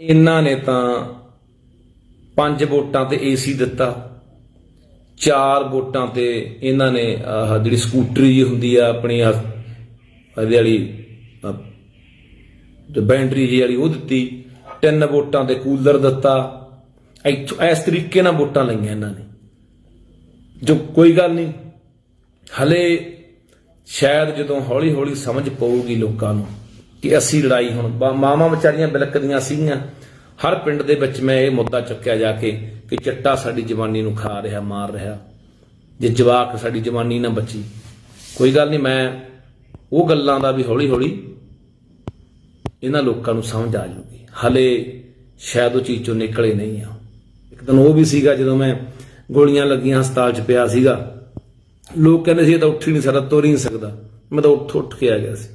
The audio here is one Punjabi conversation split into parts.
ਇਹਨਾਂ ਨੇ ਤਾਂ ਪੰਜ ਵੋਟਾਂ ਤੇ ਏਸੀ ਦਿੱਤਾ। ਚਾਰ ਵੋਟਾਂ ਤੇ ਇਹਨਾਂ ਨੇ, ਆਹ ਜਿਹੜੀ ਸਕੂਟਰੀ ਜੀ ਹੁੰਦੀ ਆ, ਆਪਣੀ ਆਹ, ਇਹਦੇ ਵਾਲੀ ਤੇ ਬੈਟਰੀ ਜੀ ਵਾਲੀ ਉਹ ਦਿੱਤੀ। ਤਿੰਨ ਵੋਟਾਂ ਤੇ ਕੂਲਰ ਦਿੱਤਾ। ਇਸ ਤਰੀਕੇ ਨਾਲ ਵੋਟਾਂ ਲਈਆਂ ਇਹਨਾਂ ਨੇ। ਜੋ ਕੋਈ ਗੱਲ ਨਹੀਂ, ਹਲੇ ਸ਼ਾਇਦ ਜਦੋਂ ਹੌਲੀ ਹੌਲੀ ਸਮਝ ਪਊਗੀ ਲੋਕਾਂ ਨੂੰ। ਕਿ ਅਸੀਂ ਲੜਾਈ ਹੁਣ ਮਾਵਾਂ ਵਿਚਾਰੀਆਂ ਬਿਲਕਦੀਆਂ ਸੀਗੀਆਂ। ਹਰ ਪਿੰਡ ਦੇ ਵਿੱਚ ਮੈਂ ਇਹ ਮੁੱਦਾ ਚੱਕਿਆ ਜਾ ਕੇ ਕਿ ਚੱਟਾ ਸਾਡੀ ਜਵਾਨੀ ਨੂੰ ਖਾ ਰਿਹਾ, ਮਾਰ ਰਿਹਾ। ਜੇ ਜਵਾਕ ਸਾਡੀ ਜਵਾਨੀ ਨਾ ਬਚੀ। ਕੋਈ ਗੱਲ ਨਹੀਂ, ਮੈਂ ਉਹ ਗੱਲਾਂ ਦਾ ਵੀ ਹੌਲੀ ਹੌਲੀ ਇਹਨਾਂ ਲੋਕਾਂ ਨੂੰ ਸਮਝ ਆ ਜੂਗੀ ਹਲੇ ਸ਼ਾਇਦ ਉਹ ਚੀਜ਼ ਚੋਂ ਨਿਕਲੇ ਨਹੀਂ ਆ। ਇੱਕ ਦਿਨ ਉਹ ਵੀ ਸੀਗਾ ਜਦੋਂ ਮੈਂ ਗੋਲੀਆਂ ਲੱਗੀਆਂ ਹਸਪਤਾਲ 'ਚ ਪਿਆ ਸੀਗਾ। ਲੋਕ ਕਹਿੰਦੇ ਸੀ, ਇਹ ਤਾਂ ਉੱਠ ਹੀ ਨਹੀਂ ਸਕਦਾ, ਤੁਰ ਹੀ ਨਹੀਂ ਸਕਦਾ। ਮੈਂ ਤਾਂ ਉੱਠ ਉੱਠ ਕੇ ਆ ਗਿਆ ਸੀ।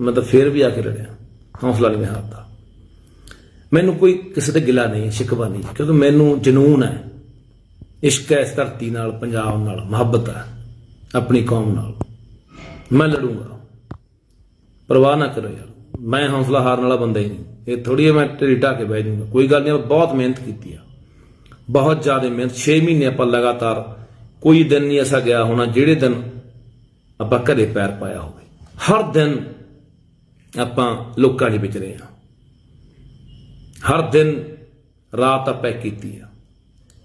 ਮੈਂ ਤਾਂ ਫੇਰ ਵੀ ਆ ਕੇ ਲੜਿਆ। ਹੌਸਲਾ ਨਹੀਂ ਹਾਰਦਾ ਮੈਨੂੰ ਕੋਈ ਕਿਸੇ ਤੇ ਗਿਲਾ ਨਹੀਂ, ਸ਼ਿਕਵਾ ਨਹੀਂ, ਕਿਉਂਕਿ ਮੈਨੂੰ ਜਨੂਨ ਹੈ। ਇਸ਼ਕ ਹੈ ਇਸ ਧਰਤੀ ਨਾਲ, ਪੰਜਾਬ ਨਾਲ, ਮੁਹੱਬਤ ਹੈ, ਆਪਣੀ ਕੌਮ ਨਾਲ। ਮੈਂ ਲੜੂੰਗਾ। ਪਰਵਾਹ ਨਾ ਕਰੋ ਯਾਰ। ਮੈਂ ਹੌਸਲਾ ਹਾਰਨ ਵਾਲਾ ਬੰਦਾ ਹੀ ਨਹੀਂ। ਇਹ ਥੋੜੀ ਮੈਂ ਢੇਰੀ ਢਾ ਕੇ ਬਹਿ ਜਾਊਂਗਾ। ਕੋਈ ਗੱਲ ਨਹੀਂ, ਆਪਾਂ ਬਹੁਤ ਮਿਹਨਤ ਕੀਤੀ ਆ। ਬਹੁਤ ਜ਼ਿਆਦਾ ਮਿਹਨਤ। 6 ਮਹੀਨੇ ਆਪਾਂ ਲਗਾਤਾਰ ਕੋਈ ਦਿਨ ਨਹੀਂ ਐਸਾ ਗਿਆ ਹੋਣਾ, ਜਿਹੜੇ ਦਿਨ ਆਪਾਂ ਘਰੇ ਪੈਰ ਪਾਇਆ ਹੋਵੇ। ਹਰ ਦਿਨ ਆਪਾਂ ਲੋਕਾਂ ਦੇ ਵਿਚ ਰਹੇ ਹਾਂ। ਹਰ ਦਿਨ ਰਾਤ ਆਪਾਂ ਕੀਤੀ ਆ।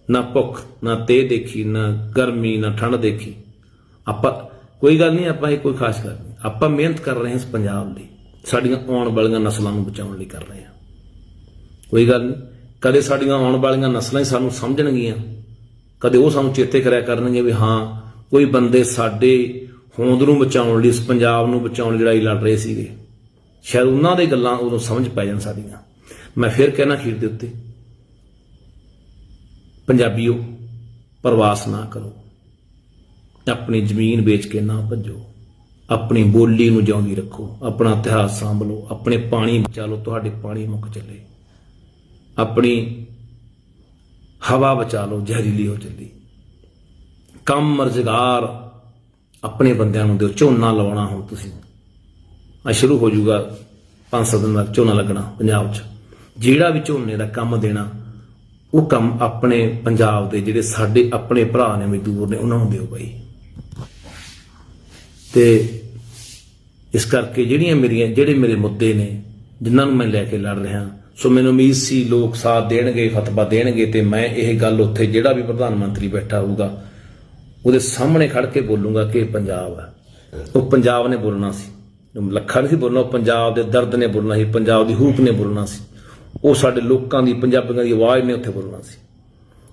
ਨਾ ਭੁੱਖ, ਨਾ ਤੇ ਦੇਖੀ, ਨਾ ਗਰਮੀ, ਨਾ ਠੰਡ ਦੇਖੀ। ਆਪਾਂ, ਕੋਈ ਗੱਲ ਨਹੀਂ, ਆਪਾਂ ਇਹ ਕੋਈ ਖਾਸ ਗੱਲ ਨਹੀਂ। ਆਪਾਂ ਮਿਹਨਤ ਕਰ ਰਹੇ ਹਾਂ ਇਸ ਪੰਜਾਬ ਲਈ ਸਾਡੀਆਂ ਆਉਣ ਵਾਲੀਆਂ ਨਸਲਾਂ ਨੂੰ ਬਚਾਉਣ ਲਈ ਕਰ ਰਹੇ ਹਾਂ। ਕੋਈ ਗੱਲ ਨਹੀਂ, ਕਦੇ ਸਾਡੀਆਂ ਆਉਣ ਵਾਲੀਆਂ ਨਸਲਾਂ ਹੀ ਸਾਨੂੰ ਸਮਝਣਗੀਆਂ। ਕਦੇ ਉਹ ਸਾਨੂੰ ਚੇਤੇ ਕਰਿਆ ਕਰਨਗੇ ਵੀ ਹਾਂ, ਕੋਈ ਬੰਦੇ ਸਾਡੇ ਹੋਂਦ ਨੂੰ ਬਚਾਉਣ ਲਈ, ਇਸ ਪੰਜਾਬ ਨੂੰ ਬਚਾਉਣ ਲਈ ਲੜਾਈ ਲੜ ਰਹੇ ਸੀਗੇ। ਸ਼ਾਇਦ ਉਹਨਾਂ ਦੇ ਗੱਲਾਂ ਉਦੋਂ ਸਮਝ ਪੈ ਜਾਣ ਸਾਡੀਆਂ ਮੈਂ ਫਿਰ ਕਹਿਣਾ ਖੀਰ ਦੇ ਉੱਤੇ, ਪੰਜਾਬੀਓ, ਪ੍ਰਵਾਸ ਨਾ ਕਰੋ। ਆਪਣੀ ਜ਼ਮੀਨ ਵੇਚ ਕੇ ਨਾ ਭੱਜੋ। ਆਪਣੀ ਬੋਲੀ ਨੂੰ ਜਿਉਂਦੀ ਰੱਖੋ। ਆਪਣਾ ਇਤਿਹਾਸ ਸਾਂਭ ਲਓ ਆਪਣੇ ਪਾਣੀ ਬਚਾ ਲਓ। ਤੁਹਾਡੇ ਪਾਣੀ ਮੁੱਕ ਚੱਲੇ। ਆਪਣੀ ਹਵਾ ਬਚਾ ਲਓ। ਜ਼ਹਿਰੀਲੀ ਹੋ ਚੱਲੀ। ਕੰਮ ਰੁਜ਼ਗਾਰ ਆਪਣੇ ਬੰਦਿਆਂ ਨੂੰ ਦਿਓ। ਝੋਨਾ ਲਾਉਣਾ ਹੁਣ ਤੁਸੀਂ। ਆ ਸ਼ੁਰੂ ਹੋ ਜਾਊਗਾ 5-7 ਦਿਨ ਦਾ ਝੋਨਾ ਲੱਗਣਾ ਪੰਜਾਬ 'ਚ। ਜਿਹੜਾ ਵੀ ਝੋਨੇ ਦਾ ਕੰਮ ਦੇਣਾ, ਉਹ ਕੰਮ ਆਪਣੇ ਪੰਜਾਬ ਦੇ ਜਿਹੜੇ ਸਾਡੇ ਆਪਣੇ ਭਰਾ ਨੇ ਮਜ਼ਦੂਰ ਨੇ, ਉਹਨਾਂ ਨੂੰ ਦਿਓ ਬਾਈ। ਤੇ ਇਸ ਕਰਕੇ ਜਿਹੜੀਆਂ ਮੇਰੀਆਂ, ਜਿਹੜੇ ਮੇਰੇ ਮੁੱਦੇ ਨੇ, ਜਿਨ੍ਹਾਂ ਨੂੰ ਮੈਂ ਲੈ ਕੇ ਲੜ ਰਿਹਾ, ਸੋ ਮੈਨੂੰ ਉਮੀਦ ਸੀ ਲੋਕ ਸਾਥ ਦੇਣਗੇ, ਫਤਵਾ ਦੇਣਗੇ, ਤੇ ਮੈਂ ਇਹ ਗੱਲ ਉੱਥੇ ਜਿਹੜਾ ਵੀ ਪ੍ਰਧਾਨ ਮੰਤਰੀ ਬੈਠਾ ਹੋਊਗਾ, ਉਹਦੇ ਸਾਹਮਣੇ ਖੜ ਕੇ ਬੋਲੂੰਗਾ ਕਿ ਇਹ ਪੰਜਾਬ ਹੈ ਉਹ ਪੰਜਾਬ ਨੇ ਬੋਲਣਾ ਸੀ। ਲੱਖਾਂ ਨਹੀਂ ਸੀ ਬੋਲਣਾ ਉਹ ਪੰਜਾਬ ਦੇ ਦਰਦ ਨੇ ਬੋਲਣਾ ਸੀ, ਪੰਜਾਬ ਦੀ ਹੂਕ ਨੇ ਬੋਲਣਾ ਸੀ। ਉਹ ਸਾਡੇ ਲੋਕਾਂ ਦੀ, ਪੰਜਾਬੀਆਂ ਦੀ ਆਵਾਜ਼ ਨੇ ਉੱਥੇ ਬੋਲਣਾ ਸੀ।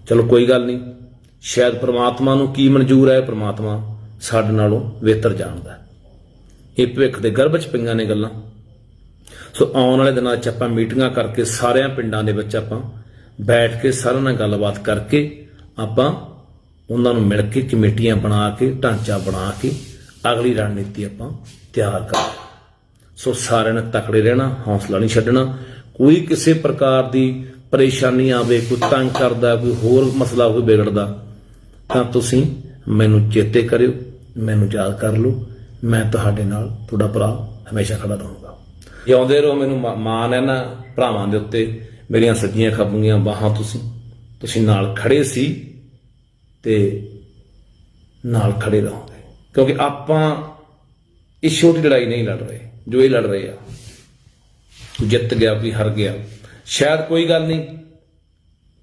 ਚਲੋ ਕੋਈ ਗੱਲ ਨਹੀਂ, ਸ਼ਾਇਦ ਪ੍ਰਮਾਤਮਾ ਨੂੰ ਕੀ ਮਨਜ਼ੂਰ ਹੈ, ਪ੍ਰਮਾਤਮਾ ਸਾਡੇ ਨਾਲੋਂ ਬਿਹਤਰ ਜਾਣਦਾ ਇਹ ਭਵਿੱਖ ਦੇ ਗਰਭ ਚ ਪਈਆਂ ਨੇ ਗੱਲਾਂ। ਸੋ ਆਉਣ ਵਾਲੇ ਦਿਨਾਂ 'ਚ ਆਪਾਂ ਮੀਟਿੰਗਾਂ ਕਰਕੇ ਸਾਰਿਆਂ ਪਿੰਡਾਂ ਦੇ ਵਿੱਚ ਆਪਾਂ ਬੈਠ ਕੇ ਸਾਰਿਆਂ ਨਾਲ ਗੱਲਬਾਤ ਕਰਕੇ ਆਪਾਂ ਉਹਨਾਂ ਨੂੰ ਮਿਲ ਕੇ ਕਮੇਟੀਆਂ ਬਣਾ ਕੇ, ਢਾਂਚਾ ਬਣਾ ਕੇ ਅਗਲੀ ਰਣਨੀਤੀ ਆਪਾਂ ਤਿਆਰ ਕਰ ਸੋ ਸਾਰਿਆਂ ਨੇ ਤਕੜੇ ਰਹਿਣਾ, ਹੌਸਲਾ ਨਹੀਂ ਛੱਡਣਾ। ਕੋਈ ਕਿਸੇ ਪ੍ਰਕਾਰ ਦੀ ਪਰੇਸ਼ਾਨੀ ਆਵੇ, ਕੋਈ ਤੰਗ ਕਰਦਾ, ਕੋਈ ਹੋਰ ਮਸਲਾ ਕੋਈ ਵਿਗੜਦਾ, ਤਾਂ ਤੁਸੀਂ ਮੈਨੂੰ ਚੇਤੇ ਕਰਿਓ, ਮੈਨੂੰ ਯਾਦ ਕਰ ਲਓ। ਮੈਂ ਤੁਹਾਡੇ ਨਾਲ, ਤੁਹਾਡਾ ਭਰਾ ਹਮੇਸ਼ਾ ਖੜਾ ਰਹੂੰਗਾ। ਜਿਉਂਦੇ ਰਹੋ, ਮੈਨੂੰ ਮਾ- ਮਾਣ ਹੈ ਨਾ ਭਰਾਵਾਂ ਦੇ ਉੱਤੇ। ਮੇਰੀਆਂ ਸੱਜੀਆਂ ਖੱਬੀਆਂ ਬਾਹਾਂ ਤੁਸੀਂ ਤੁਸੀਂ ਨਾਲ ਖੜੇ ਸੀ ਤੇ ਨਾਲ ਖੜੇ ਰਹੋਗੇ। ਕਿਉਂਕਿ ਆਪਾਂ ਇਹ ਛੋਟੀ ਲੜਾਈ ਨਹੀਂ ਲੜ ਰਹੇ, ਜੋ ਇਹ ਲੜ ਰਹੇ ਆ। ਕੋਈ ਜਿੱਤ ਗਿਆ ਵੀ ਹਾਰ ਗਿਆ, ਸ਼ਾਇਦ ਕੋਈ ਗੱਲ ਨਹੀਂ।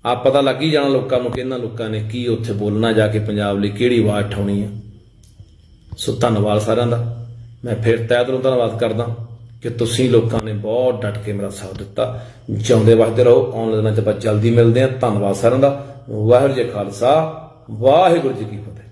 ਆ ਪਤਾ ਲੱਗ ਹੀ ਜਾਣਾ ਲੋਕਾਂ ਨੂੰ ਕਿ ਇਹਨਾਂ ਲੋਕਾਂ ਨੇ ਕੀ ਉੱਥੇ ਬੋਲਣਾ ਜਾ ਕੇ ਪੰਜਾਬ ਲਈ, ਕਿਹੜੀ ਆਵਾਜ਼ ਉਠਾਉਣੀ ਆ। ਸੋ ਧੰਨਵਾਦ ਸਾਰਿਆਂ ਦਾ। ਮੈਂ ਫਿਰ ਤਹਿ ਦਿਲੋਂ ਧੰਨਵਾਦ ਕਰਦਾ ਕਿ ਤੁਸੀਂ ਲੋਕਾਂ ਨੇ ਬਹੁਤ ਡਟ ਕੇ ਮੇਰਾ ਸਾਥ ਦਿੱਤਾ। ਜਿਉਂਦੇ ਵਸਦੇ ਰਹੋ, ਆਉਣ ਵਾਲੇ ਦਿਨਾਂ 'ਚ ਆਪਾਂ ਜਲਦੀ ਮਿਲਦੇ ਹਾਂ। ਧੰਨਵਾਦ ਸਾਰਿਆਂ ਦਾ। ਵਾਹਿਗੁਰੂ ਜੀ ਖਾਲਸਾ, ਵਾਹਿਗੁਰੂ ਜੀ ਕੀ ਫਤਿਹ।